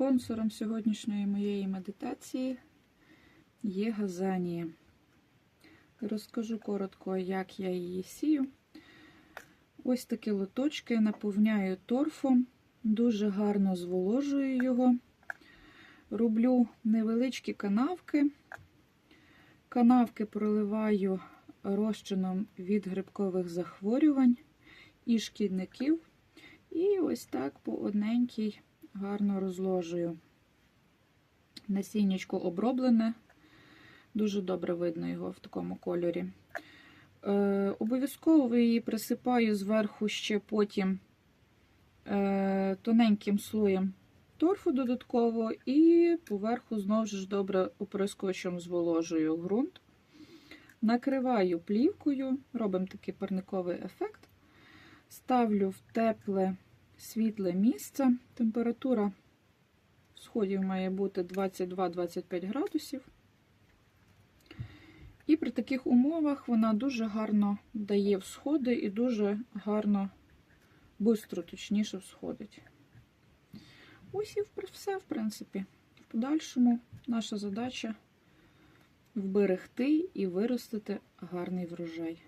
Спонсором сьогоднішньої моєї медитації є газанія. Розкажу коротко, як я її сію. Ось такі лоточки наповняю торфом, дуже гарно зволожую його. Роблю невеличкі канавки. Канавки проливаю розчином від грибкових захворювань і шкідників. І ось так по одненькій гарно розложую. Насіннячко оброблене, дуже добре видно його в такому кольорі. Е, Обов'язково її присипаю зверху ще потім е, тоненьким слоєм торфу додатково, і поверху знову ж добре оприскувачем зволожую ґрунт. Накриваю плівкою, робимо такий парниковий ефект. Ставлю в тепле світле місце. Температура сходів має бути 22-25 градусів. І при таких умовах вона дуже гарно дає всходи і дуже гарно, швидко, точніше, всходить. Ось і все, в принципі. В подальшому наша задача вберегти і виростити гарний врожай.